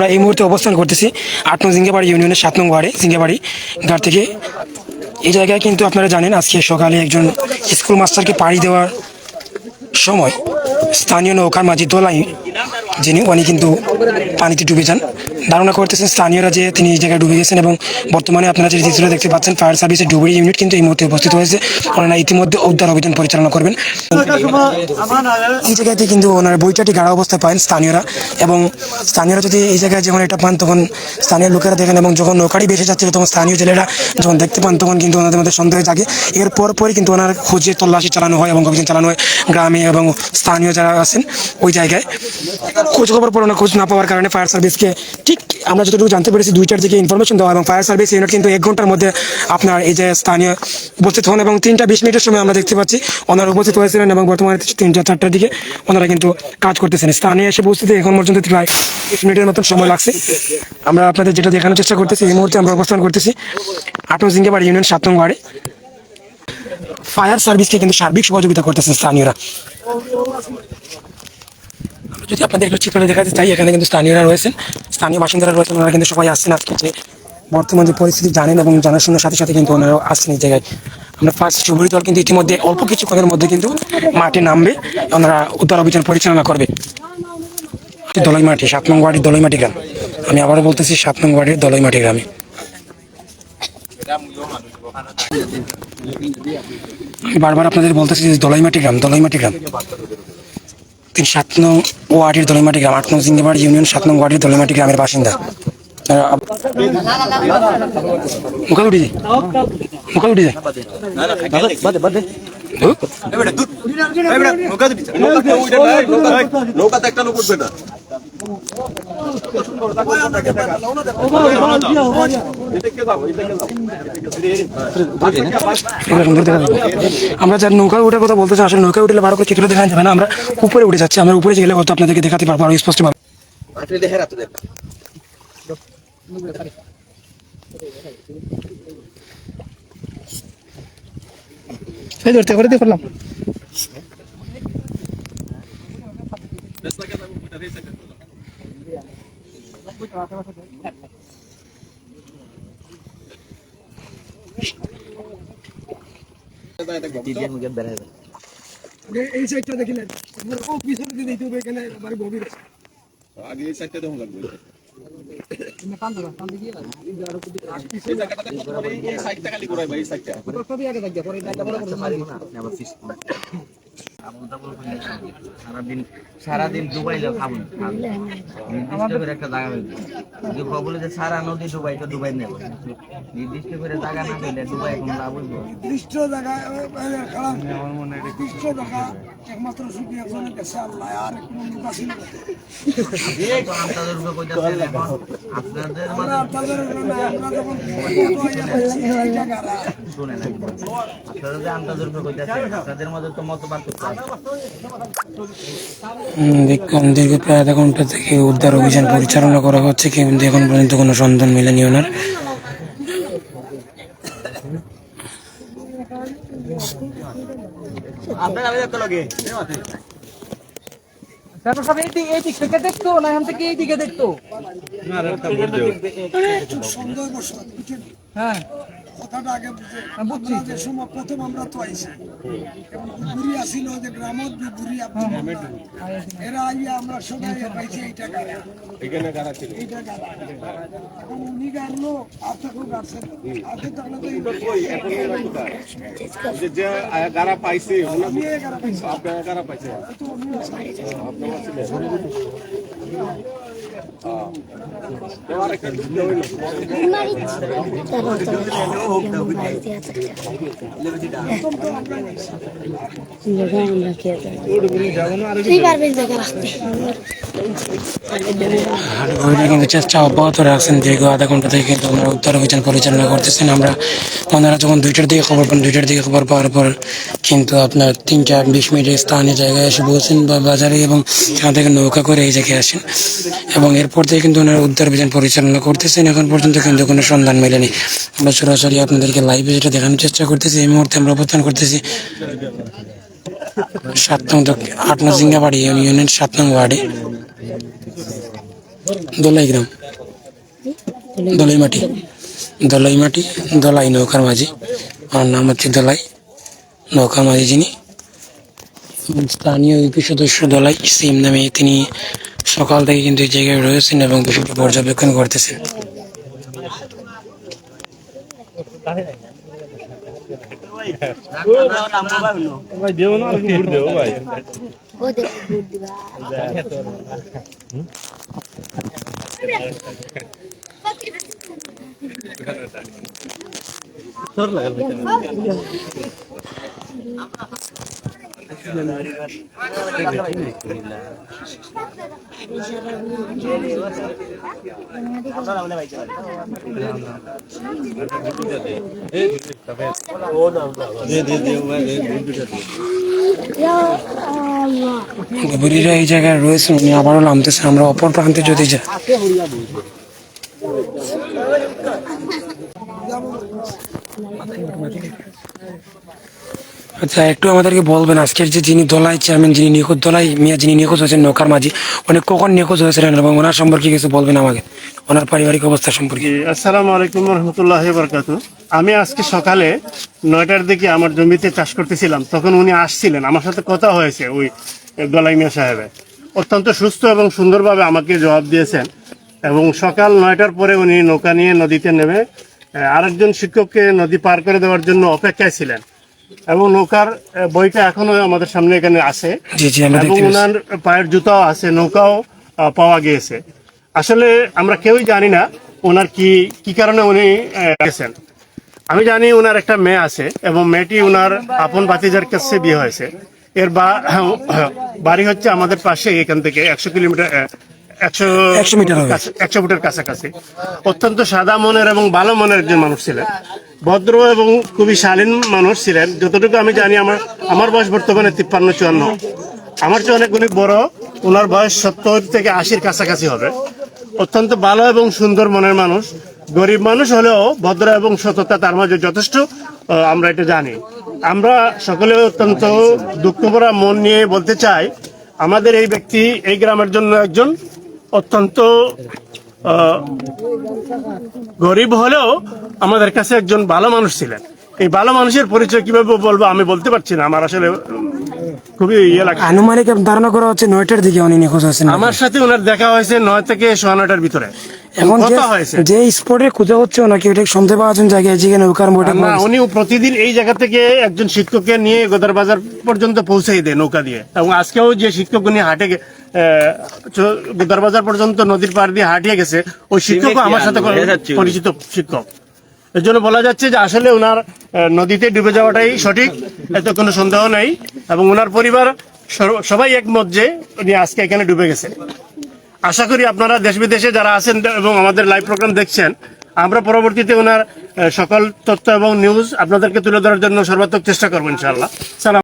আমরা এই মুহূর্তে অবস্থান করতেছি আট নং জিঙ্গাবাড়ি ইউনিয়নের সাত নং ওয়ার্ডে, জিঙ্গাবাড়ি ঘাট থেকে। এই জায়গায় কিন্তু আপনারা জানেন, আজকে সকালে একজন স্কুল মাস্টারকে পাড়ি দেওয়ার সময় স্থানীয় নৌকার মাঝি দোলাই যিনি উনি কিন্তু পানিতে ডুবে যান। ধারণা করতেছেন স্থানীয়রা যে তিনি এই জায়গায় ডুবে গেছেন এবং বর্তমানে আপনারা যে চিত্র দেখতে পাচ্ছেন, ফায়ার সার্ভিসের ডুবুরি ইউনিট কিন্তু এই মুহূর্তে উপস্থিত হয়েছে। ওনারা ইতিমধ্যে উদ্ধার অভিযান পরিচালনা করবেন। এই জায়গাতে কিন্তু ওনার বইটাটি গাড়া অবস্থায় পান স্থানীয়রা এবং স্থানীয়রা যদি এই জায়গায় যখন এটা পান, তখন স্থানীয় লোকেরা দেখেন এবং যখন নৌকাটি বেসে যাচ্ছিল, তখন স্থানীয় জেলেরা যখন দেখতে পান, তখন কিন্তু ওনাদের মধ্যে সন্দেহ থাকে এর পর পরই কিন্তু ওনার খোঁজে তল্লাশি চালানো হয় এবং অভিযান চালানো হয়। গ্রামে এবং স্থানীয় যারা আছেন ওই জায়গায়। খোঁজ খবর পর খোঁজ না পাওয়ার কারণে ফায়ার সার্ভিসকে ঠিক আমরা যতটুকু জানতে পেরেছি দুইটার দিকে ইনফরমেশন দেওয়া এবং ফায়ার সার্ভিস ইউনিট কিন্তু এক ঘণ্টার মধ্যে আপনার এই যে স্থানীয় উপস্থিত হন এবং তিনটা বিশ মিনিটের সময় আমরা দেখতে পাচ্ছি, ওনারা উপস্থিত হয়েছিলেন এবং বর্তমানে তিনটা, চারটার দিকে ওনারা কিন্তু কাজ করতেছেন। স্থানীয় এসে উপস্থিত এখন পর্যন্ত প্রায় বিশ মিনিটের মতন সময় লাগছে। আমরা আপনাদের যেটা দেখানোর চেষ্টা করতেছি, এই মুহূর্তে আমরা অবস্থান করতেছি আটন সিঙ্গাবাড়ি ইউনিয়ন সাত নং ফায়ার সার্ভিসকে কিন্তু সার্বিক সহযোগিতা করতেছে স্থানীয়রা। যদি আপনাদের একটু চিত্রে দেখাতে চাই, এখানে কিন্তু স্থানীয়রা রয়েছেন। স্থানীয় বাসিন্দারা রয়েছেন, ওনারা কিন্তু সবাই আসছেন আজকে যে বর্তমান যে পরিস্থিতি জানেন এবং জানার শোনার সাথে সাথে কিন্তু ওনারাও আসছেন এই জায়গায়। আমরা ফার্স্ট চৌধুরী দল কিন্তু ইতিমধ্যে অল্প কিছুক্ষণের মধ্যে কিন্তু মাঠে নামবে, ওনারা উদ্ধার অভিযান পরিচালনা করবে। দলাই মাটি সাত নং ওয়ার্ডের দলাই মাটি গ্রাম। আমি আবারও বলতেছি সাত নং ওয়ার্ডের দলাই মাটি গ্রামে। বারবার আপনাদের বলতেছি যে দলাইমাটি গ্রাম দলাইমাটি গ্রাম। তিনি সাত নং ওয়ার্ডের দলিমাটি গ্রাম, আট নং সিঙ্গাবাড়ি ইউনিয়ন, সাত নং ওয়ার্ডের দলিমাটি গ্রামের বাসিন্দা মুখে উঠি মুখা উঠি যায়? আমরা যার নৌকা উঠার কথা বলতেছি আসলে নৌকা উঠলে ভালো করে চিত্র দেখা যাবে না। আমরা উপরে উঠে যাচ্ছি, আমরা উপরে গেলে হয়তো আপনাদেরকে দেখাতে পারব আরও স্পষ্ট ভাবে এই ধরতে করে দিয়ে করলাম এই সাইডটা দেখিলেন ও পিছনে দিতে হবে এখানে আমার গভীর আগে এই সাইডটা দেখুন লাগবে। এই সাইডটা খালি ঘুরাই ভাই এই সাইডটা সারাদিন সারাদিন ডুবাই না, খাব নির্দিষ্ট করে একটা জায়গা হইবে যদি বলে যে সারা নদী ডুবাই তো ডুবাই নেব নির্দিষ্ট করে জায়গা না পেলে ডুবাই এখন লাভ হইব? দৃষ্ট জায়গা খারাপ দৃষ্ট জায়গা একমাত্র সুখী একজনের কাছে আল্লাহ আর কোনো লোক আসেনি আপনাদের উপরে কইতাছেন এখন আপনাদের মাঝে আপনাদের আমরা যখন শুনেন আপনারা যে আন্দাজের উপরে কইতাছেন আপনাদের মধ্যে তো মত দীর্ঘ প্রায় আধা ঘণ্টা থেকে উদ্ধার অভিযান পরিচালনা করা হচ্ছে। কিন্তু এখন পর্যন্ত কোনো সন্ধান মেলেনি ওনার। দেখতো কথাটা আগে বুঝে বুঝছি। যে সময় প্রথম আমরা তো আইছি। এবং ঘুরি আসিল যে গ্রামত যে এরা আইয়া আমরা সবাই পাইছি এইটা গাড়া। এখানে কারা ছিল। গাড়া। এখন উনি গাড়লো আর তখন গাড়ছেন আগে তাহলে তো? যে গাড়া পাইছি আপনারা গারা পাইছে আপনারা ছিলেন। অব্যাহত রাখছেন দীর্ঘ আধা ঘণ্টা থেকে কিন্তু ওনারা উদ্ধার অভিযান পরিচালনা করতেছেন আমরা ওনারা যখন দুইটার দিকে খবর পান দুইটার দিকে খবর পাওয়ার পর কিন্তু আপনার তিনটা বিশ মিনিটে স্থানীয় জায়গায় এসে পৌঁছেন বা বাজারে এবং সেখান থেকে নৌকা করে এই জায়গায় আসেন এবং এরপর থেকে কিন্তু ওনারা উদ্ধার অভিযান পরিচালনা করতেছেন। এখন পর্যন্ত কিন্তু কোনো সন্ধান মেলেনি। আমরা সরাসরি আপনাদেরকে লাইভে যেটা দেখানোর চেষ্টা করতেছি, এই মুহূর্তে আমরা অবস্থান করতেছি সাত নং আট ইউনিয়নের সাত নং দলাই গ্রাম দলাই মাটি দলাই মাটি দলাই নৌকার মাঝি। আমার নাম হচ্ছে দলাই, নৌকার মাঝি যিনি। স্থানীয় ইউপি সদস্য দলাই সিম নামে তিনি সকাল থেকে কিন্তু এই জায়গায় রয়েছেন এবং বিষয়টি পর্যবেক্ষণ করতেছেন। ওদের বুড়িরা এই জায়গায় রয়েছেন উনি আবারও নামতেছেন। আমরা অপর প্রান্তে যদি যাই। আচ্ছা একটু আমাদেরকে বলবেন, আজকের যে যিনি দলাই চেয়ারম্যান যিনি নিখোঁজ, দলাই মিয়া যিনি নিখোঁজ হয়েছেন, নৌকার মাঝি, উনি কখন নিখোঁজ হয়েছিলেন এবং ওনার সম্পর্কে কিছু বলবেন আমাকে? ওনার পারিবারিক অবস্থা সম্পর্কে। আসসালামু আলাইকুম রহমতুল্লাহ বরকাত আমি আজকে সকালে নয়টার দিকে আমার জমিতে চাষ করতেছিলাম, তখন উনি আসছিলেন, আমার সাথে কথা হয়েছে ওই গলাই মিয়া সাহেবের অত্যন্ত সুস্থ এবং সুন্দরভাবে আমাকে জবাব দিয়েছেন এবং সকাল নয়টার পরে উনি নৌকা নিয়ে নদীতে নেমে আরেকজন শিক্ষককে নদী পার করে দেওয়ার জন্য অপেক্ষায় ছিলেন। এবং নৌকার বইটা এখনও আমাদের সামনে এখানে আছে। এবং ওনার পায়ের জুতাও আছে নৌকাও পাওয়া গিয়েছে। আসলে আমরা কেউই জানি না ওনার কি কি কারণে উনি গেছেন। আমি জানি ওনার একটা মেয়ে আছে এবং মেয়েটি ওনার আপন বাতিজার কাছে বিয়ে হয়েছে। এর বাড়ি হচ্ছে আমাদের পাশে এখান থেকে একশো কিলোমিটার একশো 100 মিটার। একশো ফুটের কাছাকাছি। অত্যন্ত সাদা মনের এবং ভালো মনের একজন মানুষ ছিলেন। ভদ্র এবং খুবই শালীন মানুষ ছিলেন। যতটুকু আমি জানি আমার আমার বয়স বর্তমানে তিপ্পান্ন চুয়ান্ন। আমার চেয়ে অনেক অনেক বড়। ওনার বয়স সত্তর থেকে আশির কাছাকাছি হবে। অত্যন্ত ভালো এবং সুন্দর মনের মানুষ। গরিব মানুষ হলেও ভদ্র এবং সততা তার মাঝে যথেষ্ট আমরা এটা জানি। আমরা সকলে অত্যন্ত দুঃখভরা মন নিয়ে বলতে চাই আমাদের এই ব্যক্তি এই গ্রামের জন্য একজন অত্যন্ত গরিব হলেও আমাদের কাছে একজন ভালো মানুষ ছিলেন। এই ভালো মানুষের পরিচয় কীভাবে বলব আমি বলতে পারছি না। আমার আসলে খুবই ইয়ে লাগছে আনুমানিক ধারণা করা হচ্ছে নয়টার দিকে উনি নিখোঁজ আছেন আমার সাথে ওনার দেখা হয়েছে নয় থেকে সোয়া নয়টার ভিতরে। এখন যে কথা হয়েছে। যে স্পটে খুঁজে হচ্ছে ওনাকে ওটা শুনতে পাওয়া জায়গায় যেখানে না উনি প্রতিদিন এই জায়গা থেকে একজন শিক্ষককে নিয়ে গোদার বাজার পর্যন্ত পৌঁছাই দেয় নৌকা দিয়ে। এবং আজকেও যে শিক্ষক উনি হাটে গোদার বাজার পর্যন্ত নদীর পাড় দিয়ে হাঁটিয়ে গেছে ওই শিক্ষক আমার সাথে পরিচিত শিক্ষক। এর জন্য বলা যাচ্ছে যে আসলে ওনার আহ, নদীতে ডুবে যাওয়াটাই সঠিক এতে কোনো সন্দেহ নাই। এবং ওনার পরিবার সবাই একমত যে উনি আজকে এখানে ডুবে গেছে। আশা করি আপনারা দেশ বিদেশে যারা আছেন এবং আমাদের লাইভ প্রোগ্রাম দেখছেন, আমরা পরবর্তীতে ওনার সকল তথ্য এবং নিউজ আপনাদেরকে তুলে ধরার জন্য সর্বাত্মক চেষ্টা করব ইনশাল্লাহ সালাম।